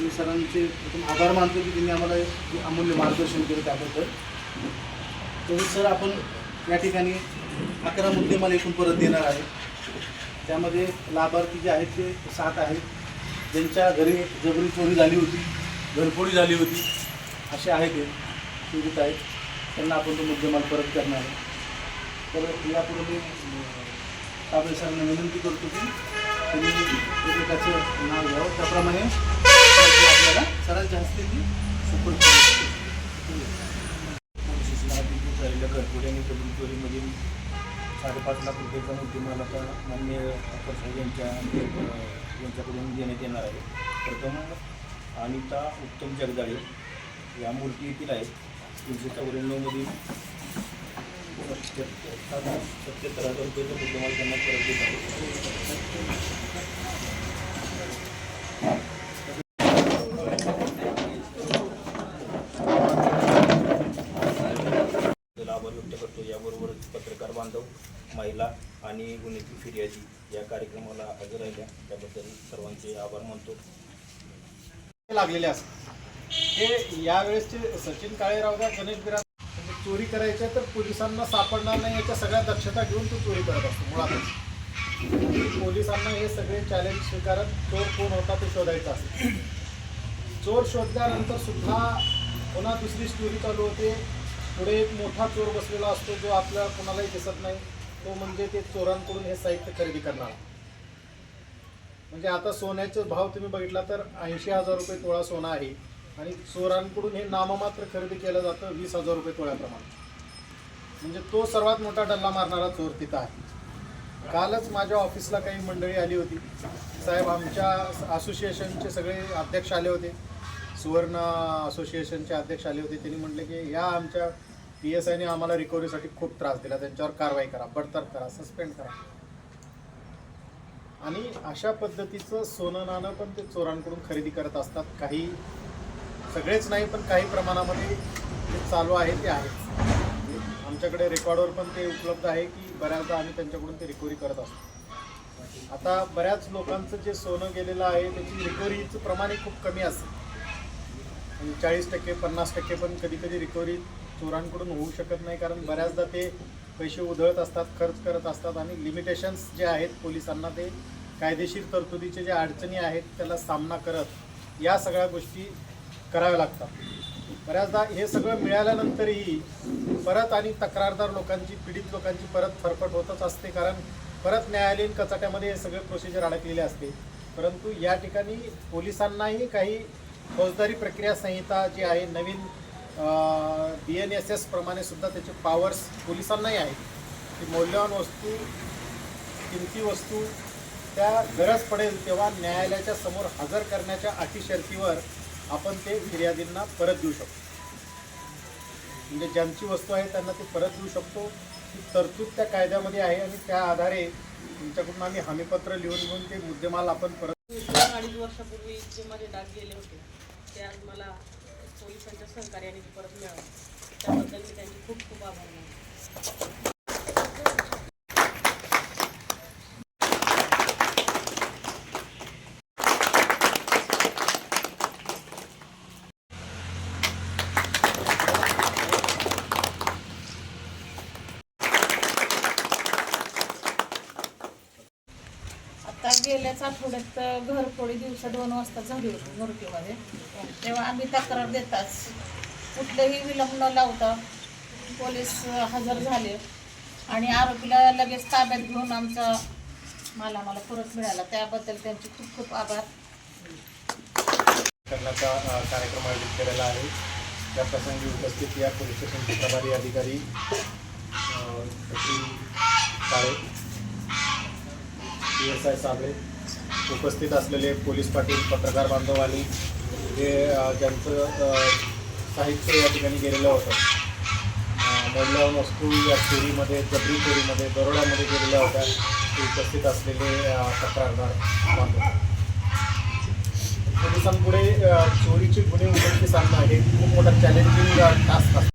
मी सरांचे प्रथम आभार मानतो की त्यांनी आम्हाला अमूल्य मार्गदर्शन केलं त्याबद्दल. तर सर आपण या ठिकाणी अकरा मुद्दे मला एकूण परत देणार आहे. त्यामध्ये लाभार्थी जे आहेत ते सात आहेत. ज्यांच्या घरी जबरी चोरी झाली होती घरफोडी झाली होती असे आहेत ते पीडित आहेत. त्यांना आपण तो मुद्देमाल परत करणार आहे. तर यापुढे मी काबळे सरांना विनंती करतो की तुम्ही एकमेकाचं नाव घ्यावं. त्याप्रमाणे आपल्याला सरांच्या हस्ते ती सुपूर्द झालेल्या आणि कबूल चोरीमध्ये साडेपाच लाख रुपयेचा मुद्देमाल आता मान्य अप्पर साहेब यांच्या यांच्याकडून देण्यात येणार आहे. प्रथम अनिता उत्तम जगदाळे या मूर्ती येथील आहेत. तीनशे चौऱ्याण्णवमधील सत्याहत्तर सत्याहत्तर हजार रुपयेचा मुद्देमाल त्यांना परत देत आहे त्याला आभार व्यक्त करतो याबरोबरच पत्रकार बांधव महिला आणि गुन्हेची फिर्यादी या कार्यक्रमाला हजर राहिल्या. त्याबद्दल सर्वांचे आभार मानतो. लागलेले असतात. हे यावेळेसचे सचिन काळेराव गणेश बिरा चोरी करायच्या तर पोलिसांना सापडणार नाही याच्या सगळ्या दक्षता घेऊन तो चोरी करत असतो मुळातच. पोलिसांना हे सगळे चॅलेंज स्वीकारत चोर कोण होता ते शोधायचं असतं. चोर शोधल्यानंतर सुद्धा पुन्हा दुसरी स्टोरी चालू होते. पुढे एक मोठा चोर बसलेला असतो जो आपल्या कोणालाही दिसत नाही. तो म्हणजे ते चोरांकडून हे साहित्य खरेदी करणार. म्हणजे आता सोन्याचे भाव तुम्ही बघितला तर ऐंशी हजार रुपये तोळा सोनं आहे आणि चोरांकडून हे नाममात्र खरेदी केलं जातं वीस हजार रुपये तोळ्याप्रमाणे. म्हणजे तो सर्वात मोठा डल्ला मारणारा चोर तिथं आहे. कालच माझ्या ऑफिसला काही मंडळी आली होती. साहेब आमच्या असोसिएशनचे सगळे अध्यक्ष आले होते. सुवर्ण असोसिएशनचे अध्यक्ष आले होते. त्यांनी म्हटले की या आमच्या पी एस आयने आम्हाला रिकव्हरीसाठी खूप त्रास दिला. त्यांच्यावर कारवाई करा बडतर्फ करा सस्पेंड करा. आणि अशा पद्धतीचं सोनं नाणं पण ते चोरांकडून खरेदी करत असतात. काही सगळेच नाही पण काही प्रमाणामध्ये जे चालू आहे ते आहे. आमच्याकडे रेकॉर्डवर पण ते उपलब्ध आहे की बऱ्याचदा आम्ही त्यांच्याकडून ते रिकव्हरी करत असतो. आता बऱ्याच लोकांचं जे सोनं गेलेलं आहे त्याची रिकव्हरीचं प्रमाण हे खूप कमी असतं चाळीस टक्के पन्नास टक्के पण कधी कधी रिकव्हरी चोरांकडून होऊ शकत नाही. कारण बऱ्याचदा ते पैसे उधळत असतात खर्च करत असतात आणि लिमिटेशन्स जे आहेत पोलिसांना ते कायदेशीर तरतुदीचे जे अडचणी आहेत त्याला सामना करत या सगळ्या गोष्टी कराव्या लागतात. बऱ्याचदा हे सगळं मिळाल्यानंतरही परत आणि तक्रारदार लोकांची पीडित लोकांची परत फरफट होतच असते. कारण परत न्यायालयीन कचाट्यामध्ये हे सगळे प्रोसिजर अडकलेले असते. परंतु या ठिकाणी पोलिसांनाही काही फौजदारी प्रक्रिया संहिता जी आहे नवीन बी एन एस एस प्रमाणे सुद्धा त्याचे पॉवर्स पोलिसांनाही आहेत. की मौल्यवान वस्तू किमती वस्तू त्या गरज पडेल तेव्हा न्यायालयाच्या समोर हजर करण्याच्या अटी शर्तीवर आपण ते फिर्यादींना परत देऊ शकतो. म्हणजे ज्यांची वस्तू आहे त्यांना ते परत देऊ शकतो. ही तरतूद त्या कायद्यामध्ये आहे आणि त्या आधारे तुमच्याकडून आम्ही हमीपत्र लिहून घेऊन ते मुद्देमाल आपण परत वर्षापूर्वी जे माझे डाग गेले होते ते आज मला पोलिसांच्या सहकार्याने ते परत मिळाले. त्याबद्दल मी त्यांचे खूप खूप आभार मानतो. आता गेल्याच आठवड्यात घरफोडी दिवसा दोन वाजता झाली होती मुरटीमध्ये तेव्हा आम्ही तक्रार देताच. कुठलेही विलंब न लावता पोलीस हजर झाले. आणि आरोपीला लगेच ताब्यात घेऊन आमचा माल आम्हाला परत मिळाला. त्याबद्दल त्यांचे खूप खूप आभार. करण्याचा कार्यक्रम आयोजित केलेला आहे. त्या प्रसंगी उपस्थित या पोलीस स्टेशनचे प्रभारी अधिकारी पी एस आय साबळे उपस्थित असलेले पोलीस पाटील पत्रकार बांधव आणि जे ज्यांचं साहित्य या ठिकाणी गेलेलं होतं. मौल्यवान वस्तू या चोरीमध्ये जबरी चोरीमध्ये दरोड्यामध्ये गेलेल्या होत्या. ते उपस्थित असलेले तक्रारदार बांधव. पोलिसांपुढे चोरीचे गुन्हे उघडकीस आणणं हे खूप मोठा चॅलेंजिंग टास्क असतं.